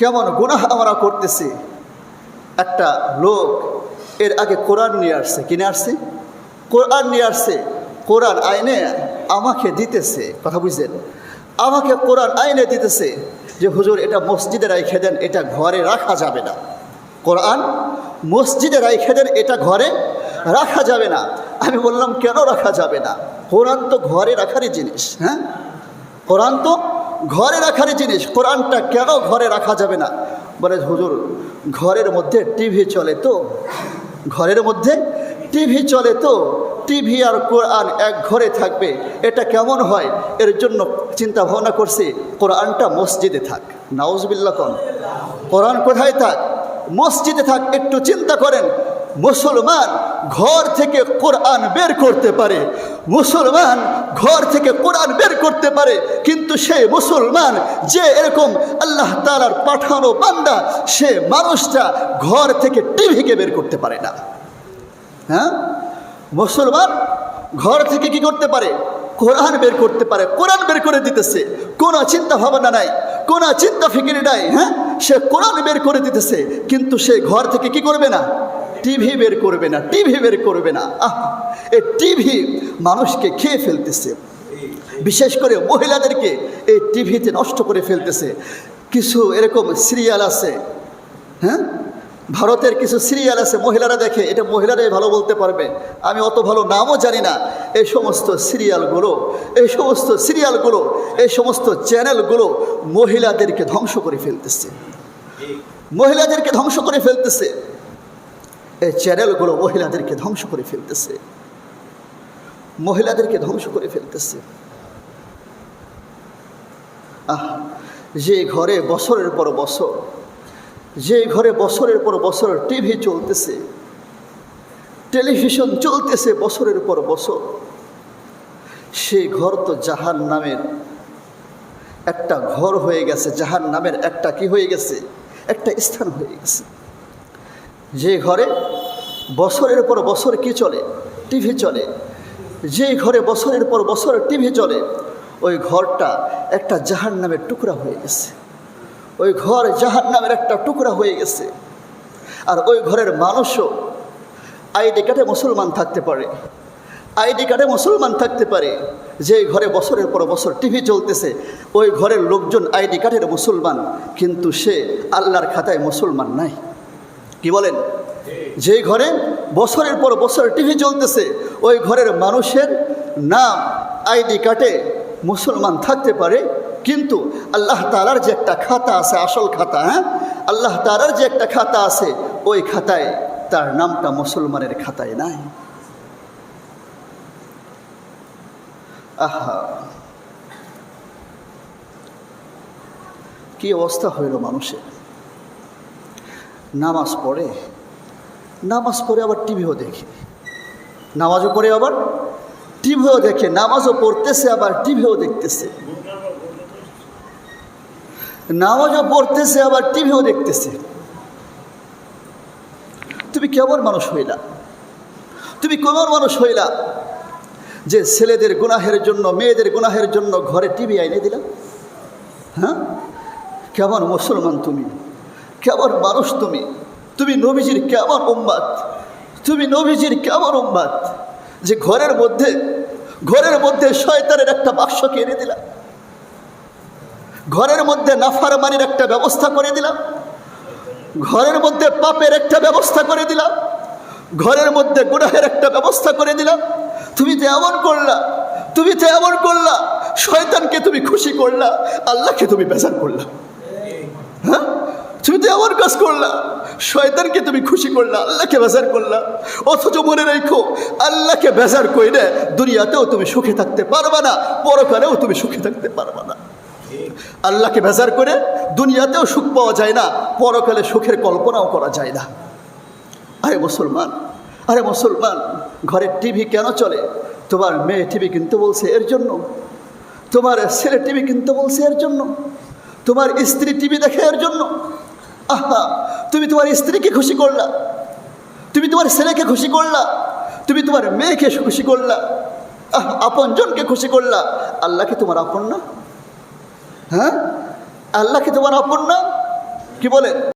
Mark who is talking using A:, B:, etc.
A: কেমন গুনাহ আমরা করতেছি? একটা লোক এর আগে কোরআন নিয়ে আসছে কিনে আসছে? কোরআন নিয়ে আসছে, কোরআন আইনে আমাকে দিতেছে, কথা বুঝলেন? আমাকে কোরআন আইনে দিতেছে যে, হুজুর, এটা মসজিদে রাইখে দেন, এটা ঘরে রাখা যাবে না। কোরআন মসজিদে রাইখে দেন, এটা ঘরে রাখা যাবে না। আমি বললাম, কেন রাখা যাবে না? কোরআন তো ঘরে রাখারই জিনিস হ্যাঁ? কোরআন তো ঘরে রাখারই জিনিস। কোরআনটা কেন ঘরে রাখা যাবে না? বলে, হুজুর, ঘরের মধ্যে টিভি চলে তো? ঘরের মধ্যে টিভি চলে তো? টিভি আর কোরআন এক ঘরে থাকবে। এটা কেমন হয়? এর জন্য চিন্তা ভাবনা করছি, কোরআনটা মসজিদে থাক। নাউজবিল্লা কন। কোরআন কোথায় থাক? মসজিদে থাক। একটু চিন্তা করেন। মুসলমান ঘর থেকে কোরআন বের করতে পারে। মুসলমান ঘর থেকে কোরআন বের করতে পারে, কিন্তু সে মুসলমান যে এরকম আল্লাহ তালার পাঠানো বান্দা, সে মানুষটা ঘর থেকে টিভিকে বের করতে পারে না। হ্যাঁ? মুসলমান ঘর থেকে কি করতে পারে? কোরআন বের করতে পারে। কোরআন বের করে দিতেছে। কোনো চিন্তা ভাবনা নাই, কোনো চিন্তা ফিকিরি নাই হ্যাঁ? সে কোরআন বের করে দিতেছে, কিন্তু সে ঘর থেকে কি করবে না? টিভি বের করবে না, টিভি বের করবে না। আহ, এই টিভি মানুষকে খেয়ে ফেলতেছে। বিশেষ করে মহিলাদেরকে এই টিভিতে নষ্ট করে ফেলতেছে। কিছু এরকম সিরিয়াল আছে হ্যাঁ? ভারতের কিছু সিরিয়াল আছে, মহিলারা দেখে, এটা মহিলারাই ভালো বলতে পারবে। আমি অত ভালো নামও জানি না। এই সমস্ত সিরিয়ালগুলো, এই সমস্ত সিরিয়ালগুলো, এই সমস্ত চ্যানেলগুলো মহিলাদেরকে ধ্বংস করে ফেলতেছে। মহিলাদেরকে ধ্বংস করে ফেলতেছে। এই চ্যানেলগুলো মহিলাদেরকে ধ্বংস করে ফেলতেছে। মহিলাদেরকে ধ্বংস করে ফেলতেছে। আহ, যে ঘরে বছরের পর বছর, যে ঘরে বছরের পর বছর টিভি চলতেছে, টেলিভিশন চলতেছে বছরের পর বছর সেই ঘর তো জাহান নামের একটা ঘর হয়ে গেছে জাহান নামের একটা কি হয়ে গেছে? একটা স্থান হয়ে গেছে। যে ঘরে বছরের পর বছর কি চলে? টিভি চলে। যে ঘরে বছরের পর বছর টিভি চলে ওই ঘরটা একটা জাহান নামের টুকরা হয়ে গেছে। ওই ঘর জাহান নামের একটা টুকরা হয়ে গেছে। আর ওই ঘরের মানুষও আইডি কার্ডে মুসলমান থাকতে পারে। আইডি কার্ডে মুসলমান থাকতে পারে। যে ঘরে বছরের পর বছর টিভি চলতেছে ওই ঘরের লোকজন আইডি কার্ডের মুসলমান, কিন্তু সে আল্লাহর খাতায় মুসলমান নাই। কি বলেন? যে ঘরে বছরের পর বছর টিভি চলতেছে ওই ঘরের মানুষের নাম, আইডি কার্ডে মুসলমান থাকতে পারে, কিন্তু আল্লাহ তালার যে একটা খাতা আছে, আসল খাতা হ্যাঁ? আল্লাহ তালার যে একটা খাতা আছে, ওই খাতায় তার নামটা মুসলমানের খাতায় নাই। আহা! কি অবস্থা হইল মানুষের? নামাজ পড়ে নামাজ পড়ে আবার টিভিও দেখে। নামাজও পড়ে আবার টিভিও দেখে, নামাজও পড়তেছে আবার টিভিও দেখতেছে। নামাজও পড়তেছে আবার টিভিও দেখতেছে। তুমি কেমন মানুষ হইলা? তুমি কেমন মানুষ হইলা যে ছেলেদের গুনাহের জন্য, মেয়েদের গুনাহের জন্য ঘরে টিভি আইনে দিলা? হ্যাঁ? কেমন মুসলমান তুমি? কেমন মানুষ তুমি? তুমি নবীজির কেমন উম্মাদ তুমি নবীজির কেমন উম্মাদ যে ঘরের মধ্যে ঘরের মধ্যে শয়তানের একটা বাক্সকে এনে দিলাম। ঘরের মধ্যে নাফারমানির একটা ব্যবস্থা করে দিলাম। ঘরের মধ্যে পাপের একটা ব্যবস্থা করে দিলাম। ঘরের মধ্যে গুনাহের একটা ব্যবস্থা করে দিলাম। তুমি তো এমন করলা, তুমি তো এমন করলা, শয়তানকে তুমি খুশি করলা, আল্লাহকে তুমি বেজার করলা। হ্যাঁ? তুমি তো এমন কাজ করলা। শয়তানকে তুমি খুশি করলা, আল্লাহকে বেজার করলা। অথচ মনে রেখো, আল্লাহকে বেজার কইলে দুনিয়াতেও তুমি সুখে থাকতে পারবা না, পরকালেও তুমি সুখে থাকতে পারবা না। আল্লাহকে বেজার করে দুনিয়াতেও সুখ পাওয়া যায় না, পরকালে সুখের কল্পনাও করা যায় না। আরে মুসলমান আরে মুসলমান, ঘরের টিভি কেন চলে? তোমার মেয়ে টিভি কিনতে বলছে এর জন্য। তোমার ছেলে টিভি কিনতে বলছে এর জন্য। তোমার স্ত্রী টিভি দেখে এর জন্য। আহা, তুমি তোমার স্ত্রীকে খুশি করলা। তুমি তোমার ছেলেকে খুশি করলা। তুমি তোমার মেয়েকে খুশি করলা। আহ, আপনজনকে খুশি করলা। আল্লাহকে তোমার আপন না? হ্যাঁ? আল্লাহকে তোমার আপন না? কি বলেন?